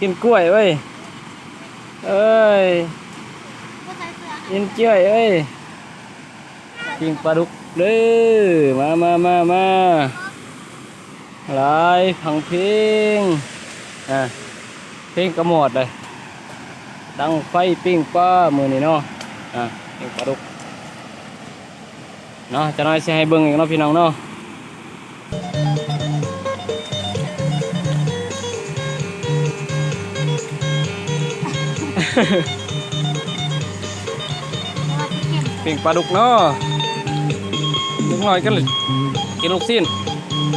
กินกล้วยเว้ย เอ้ย กินเจ้ยเอ้ย กินปลาดุกเด้อมามามามาลายพังเพลงอะเพลงกระหมอดเลยตั้งไฟปิ้งปลามือนี่เนาะอะปิ้งปลาดุกเนาะจะน้อยสิให้เบิ่งอีกเนาะพี่น้องเนาะ ปิ้งปลาดุกเนาะลูกน้อยกันเลยกินลูกสิ้นน่ง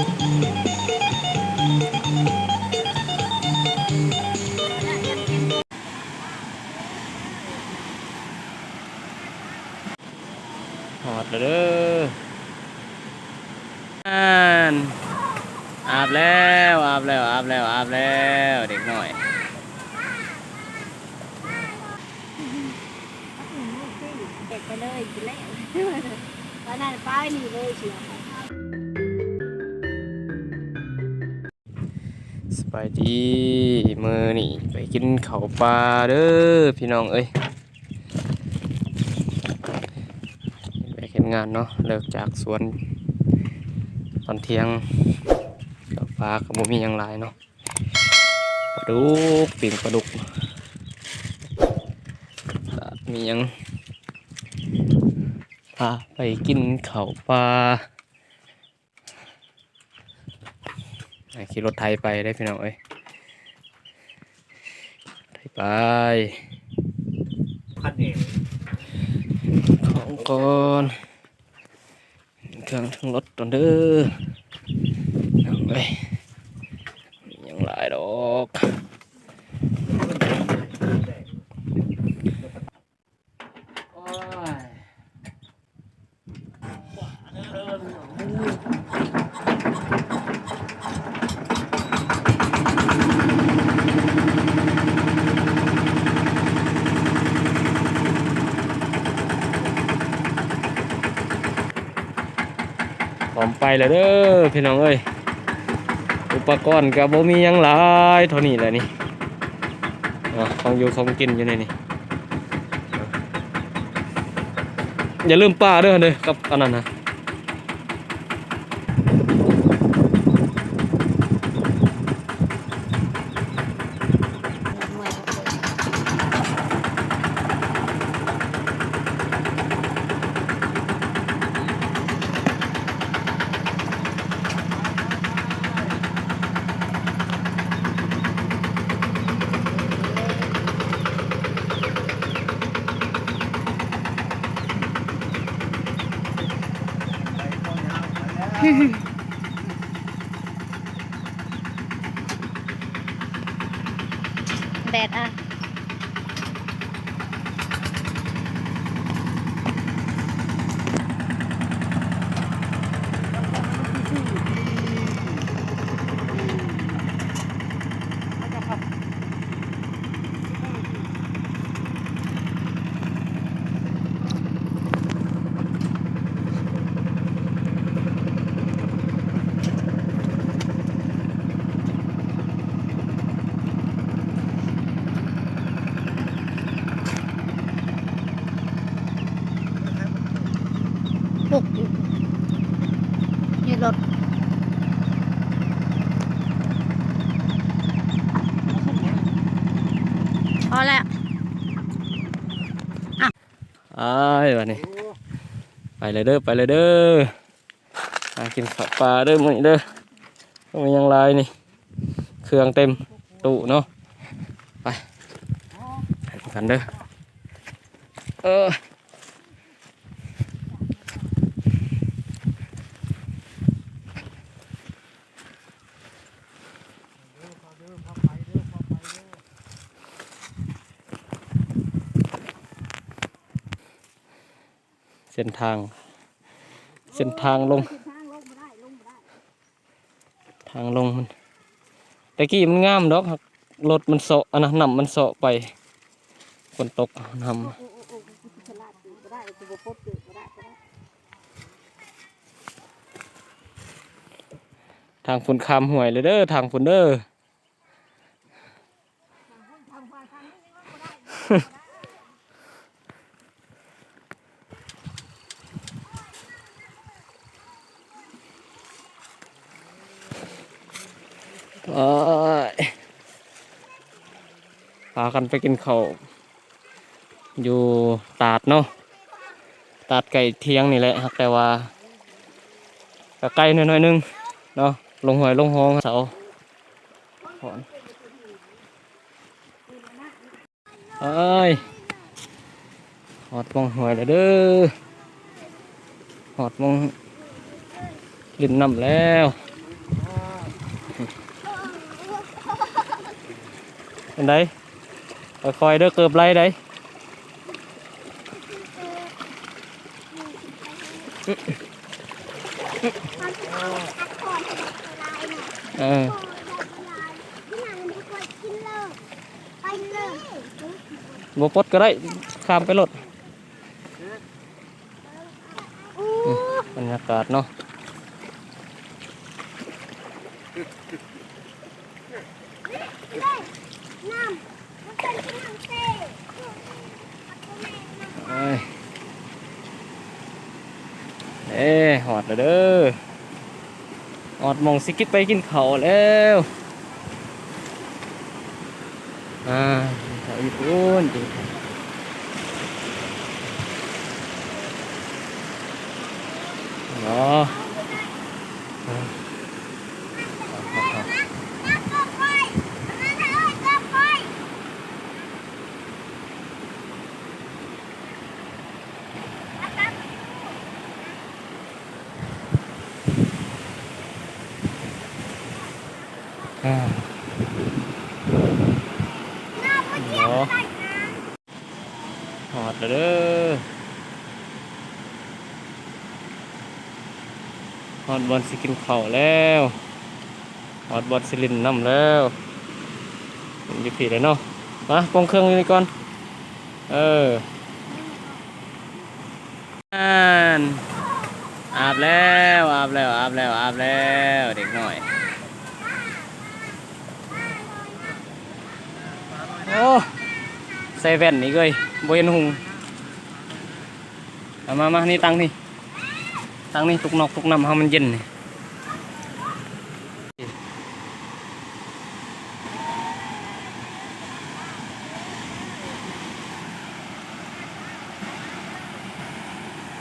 หอด้วเด้ออ่านอาบแล้ว อาบแล้ว อาบแล้ว อาบแล้ว เด็กหน่อย เด็กไปเลยกินแล้ว วันนั้นไปนี่เลยเชียวสบายดีมือนี่ไปกินข้าวปลาเด้อพี่น้องเอ้ยไปเห็นงานเนาะเลิกจากสวน ตอนเที่ยงข้าวปลาก็บมีหยังหลายเนาะปลาดุกปิ่งปลาดุกมีหยัง พาไปกินข้าวปลาอะขี่รถไทยไปได้พี่น้องเอ้ยไทยไปพันเองของก่อนเครื่องทั้งรถตอนเด้อน้องเอ้ยมีหยังหลายดอก อมไปแล้วเด้อพี่น้องเอ้ยอุปกรณ์กับบ่มียังหลายเท่านี้แหละนี่ของอยู่ของกินอยู่ในนี่อย่าลืมป้าเด้อเด้อกับอันนั้นนะ Yeah. แล้วอ้ายวันนี้ไปเลยเด้อไปเลยเด้อมากินข้าวปลาเด้อมื้อนี้เด้อมีหยังลายนี่ เครื่องเต็มตู้เนาะไปกันเด้อเออ เส้นทาง เส้นทางลง ทางลงมันตะกี้มันงามดอกรถมันเสาะอันนั้นำมันเสาะไปฝนตกนำทางฝนคามห่วยเลยเด้อทางฝนเด้อ พากันไปกินข้าวอยู่ตาดเนาะตาดไก่เทียงนี่แหละแต่ว่าไกลหน่อยๆนึงเนาะลงหอยลงหองเสาหอนเอ้ยหอดมองหอยแล้วเด้อหอดมองลินน้ำแล้ว อันใดคอยเด้อเกือบไรได้เออบ่ปดก็ได้ข้ามไปรถบรรยากาศเนาะ เอ้หอดแล้วเด้อหอดมองสิกิดไปกินเขาแล้วอ่ากินข้าวญี่ปุ่นกินข้าวเนาะอ่าครับครับอ่า เนาะหอดแล้วเด้อหอดบอลสิกินเข้าแล้วหอดบอลสิลินน้ำแล้วอยู่ผีเลยเนาะมาปองเครื่องนี่ก่อนเอออ่านอาบแล้วอาบแล้วอาบแล้วอาบแล้วเด็กหน่อย โอ้ใส่แว่นนี่เลยบเห็นหุงเอามามานี่ตังนี่ตังนี่ตุกนอกตุกน้ำให้มันเย็นนี่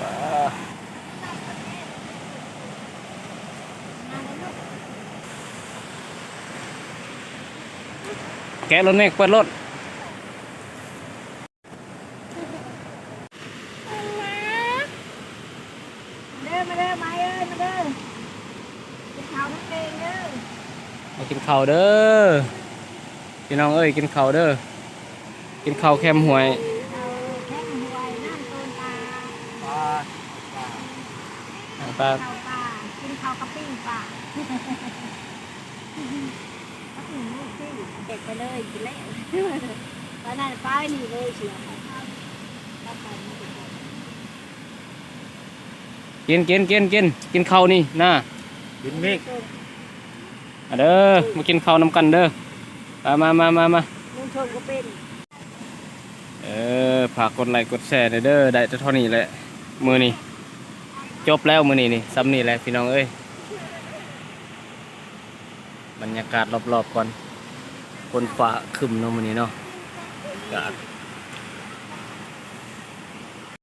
ว้าแกะรถเมฆเปิดรถ เด้อมาเด้อมาเอ้ยมาเด้อกินข้าวนั่นเองเด้อ มากิน ข้าวเด้อพี่น้องเอ้ยกินข้าวเด้อกินข้าวแคมหวยเอาแข้งหวยน้ำต้นปลาปลาข้าวปลากินข้าวกะปิ้งปลาก็ถึงลูกที่เด็กไปเลยกินแล้วตอนนั้นป้ายนี่เลยเสียแล้วไปไม่ถึงกินกินกินกินกินข้าวนี่นะกินเมฆ อะเด้อมากินข้าวนำกันเด้อมามามามามาลุงชนก็เป็นเออฝากกดไลค์กดแชร์หน่อยเด้อได้แต่เท่านี้แหละมือนี่จบแล้วมือนี่นี่ซ้ำนี่แหละพี่น้องเอ้ยบรรยากาศรอบๆก่อนคนฟ้าครึมเนาะมือนี้เนาะอากาศ